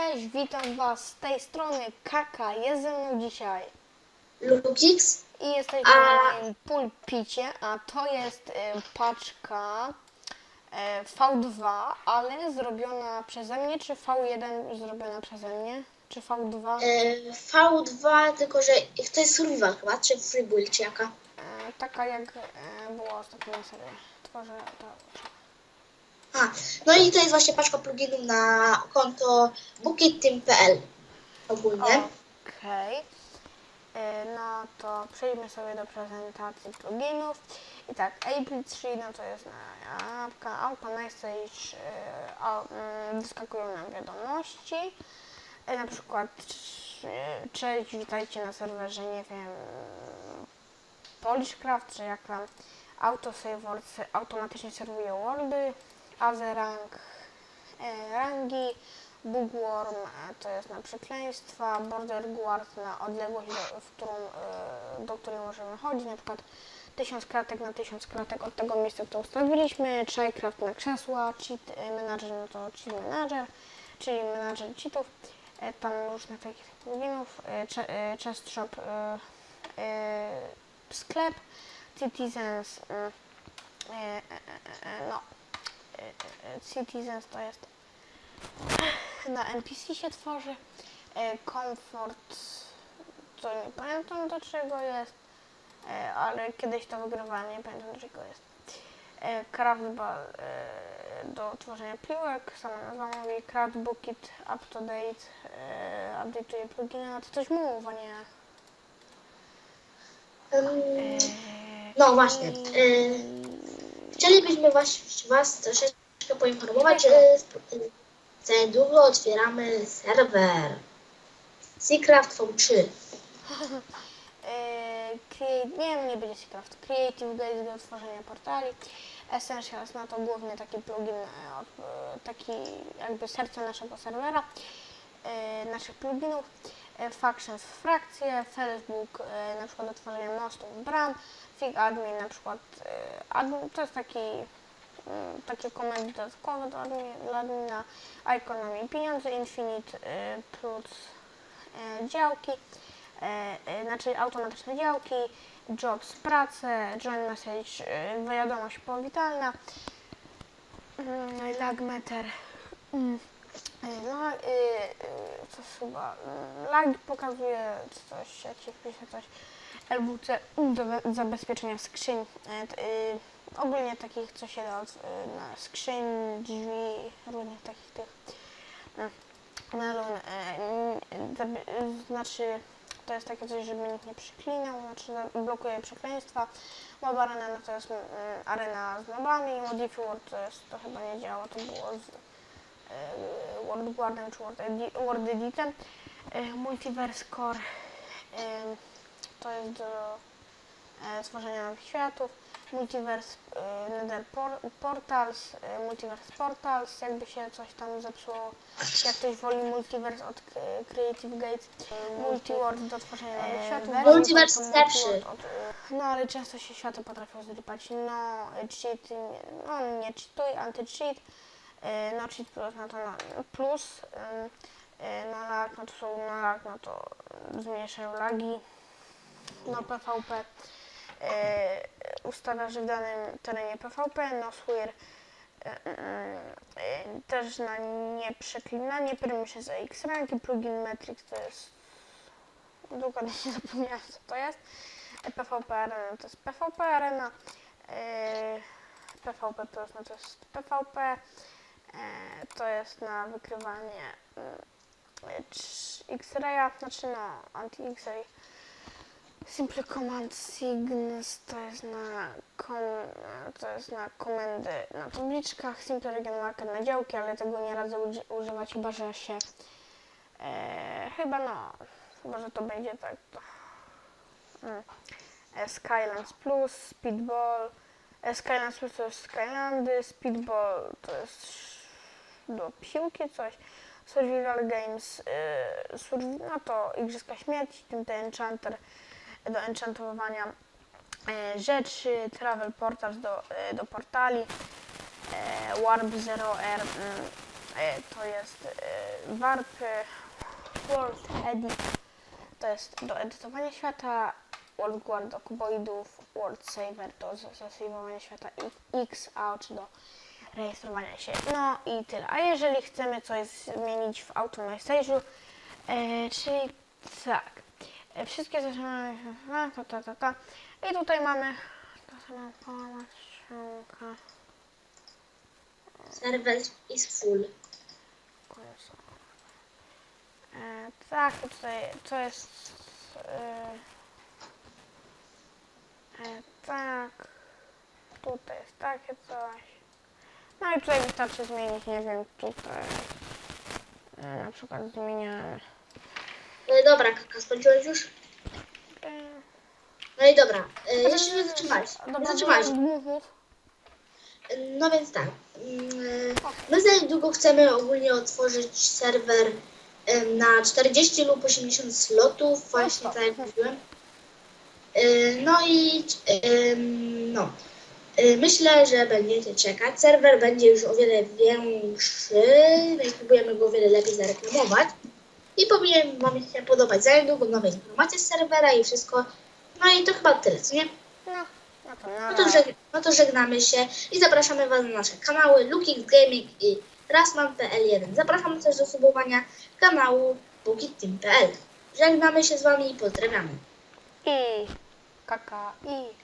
Cześć, witam Was z tej strony Kaka, jest ze mną dzisiaj Lukix. i jesteśmy A- na moim pulpicie, a to jest y, paczka y, V2, ale zrobiona przeze mnie, czy V1 zrobiona przeze mnie, czy V2? E, V2, tylko że to jest survival chyba, czy free build, czy jaka? E, taka jak e, była ostatnia seria. Tworzę to. A, no i to jest właśnie paczka pluginów na konto bookitteam.pl ogólnie. Okej. E, No to przejdźmy sobie do prezentacji pluginów. I tak, April 3 no to jest na apka, auto message, e, a, mm, wyskakują nam wiadomości. E, Na przykład e, cześć, witajcie na serwerze, nie wiem, Polishcraft, czy jak tam autosave automatycznie serwuje worldy, Azerang, e, rangi, Bookworm e, to jest na przekleństwa, Border Guard na odległość, do, w którą, e, do której możemy chodzić, na przykład 1000 kratek na 1000 kratek od tego miejsca, które ustawiliśmy, Trycraft na krzesła, Cheat e, Manager no to Cheat Manager, czyli Manager cheatów, e, tam różnych takich pluginów, Chest Shop, sklep, Citizens, mm, no, Citizens to jest na NPC się tworzy. E, Comfort, to nie pamiętam do czego jest, e, ale kiedyś to wygrywałem, nie pamiętam do czego jest. E, Craftball do tworzenia piłek, sama nazwa mówi, Craft Bucket Up to Date, update'uje pluginy, a to coś mowa, nie? Ym, E, no właśnie. Chcielibyśmy was, was troszeczkę poinformować, że za niedługo otwieramy serwer Seacraft V3. E, create, nie, nie będzie Secraft. Creative Guide do tworzenia portali. Essentials, no to główny taki plugin, e, e, taki jakby serce naszego serwera, e, naszych pluginów. E, Factions, frakcje, Facebook, e, na przykład do tworzenia mostów, bram, Fig Admin, na przykład e, admin, to jest taki mm, takie komendy dodatkowe dla admina, Economy, pieniądze, Infinite, plus działki, znaczy automatyczne działki, jobs, prace, join message, wiadomość powitalna, mm, lag meter, e, no, e, coś chyba, lag pokazuje coś, jak się wpisze coś, LWC do zabezpieczenia skrzyń, t- e, ogólnie takich, co się da e, na skrzyń, drzwi, różnych takich tych, melon, e, n- zabi- znaczy to jest takie coś, żeby nikt nie przeklinał, znaczy blokuje przekleństwa. Mob Arena no to jest mm, arena z mobami, Modify World to jest, to chyba nie działa, to było z World Guardem czy World, Edi- World Editem. E, Multiverse Core e, to jest do e, tworzenia nowych światów. Multiverse e, Nether por, Portals, e, Multiverse Portals, jakby się coś tam zepsuło. Jak ktoś woli Multiverse od e, Creative Gates, e, Multiworld do tworzenia nowych światów. Multiverse starszy. E, No ale często się światy potrafią zrypać. No, e, cheat, nie- no nie cheatuj, anti-cheat. E, No cheat plus, no to na, plus. No lag, no to są no lag, no to zmniejszają lagi. No PvP ustawia, że w danym terenie PvP, no e, też na nieprzeklinanie, permission za X ranki, plugin Metrix to jest dokładnie nie zapomniałem co to jest. PvP Arena to jest PvP Arena, PvP Plus no to jest PvP, to jest na wykrywanie e, cz- X-raya, znaczy no anti-X-ray. Simple Command Signs to jest na kom, to jest na komendy na tabliczkach, Simple Region Marker na działki, ale tego nie radzę uży- używać, chyba że się e, chyba no, chyba że to będzie tak to. Mm. E, Skylands Plus, Speedball, e, Skylands Plus to jest Skylandy, Speedball to jest do piłki coś, Survival Games, survi- no to Igrzyska Śmierci, tym ten Enchanter do enchantowania e, rzeczy, Travel Portals do, e, do portali, e, Warp 0R, mm, E, To jest warpy World Edit. To jest do edytowania świata, World Guard do kuboidów, World Saver do z- zasejwowania świata i X-Out do rejestrowania się. No i tyle. A jeżeli chcemy coś zmienić w AutoMessage'u, e, czyli tak, e, wszystkie zaczynamy, ta, ta, ta, ta. I tutaj mamy ta sama połamaszczonka. Serwer is full. E, tak, tutaj to jest. E, e, tak. Tutaj jest takie coś. No i tutaj wystarczy zmienić, nie wiem, tutaj. E, na przykład zmieniamy. E, dobra, kaka, skończyłeś już? E, No i dobra, e, jeszcze nie zatrzymałeś. Nie Dobra, zatrzymałeś. mów, mów. No więc tak. mm, My za niedługo chcemy ogólnie otworzyć serwer em, na 40 lub 80 slotów, właśnie tak jak mówiłem. E, No i em, no. E, Myślę, że będziecie czekać. Serwer będzie już o wiele większy, więc próbujemy go o wiele lepiej zareklamować. I powinien Wam się podobać za niedługo nowe informacje z serwera i wszystko. No i to chyba tyle, co nie? No, no to No to, żeg- no to żegnamy się i zapraszamy Was na nasze kanały Lukix Gaming i Rasman.pl1. Zapraszamy też do subowania kanału BookitTeam.pl. Żegnamy się z Wami i pozdrawiamy. I kaka, i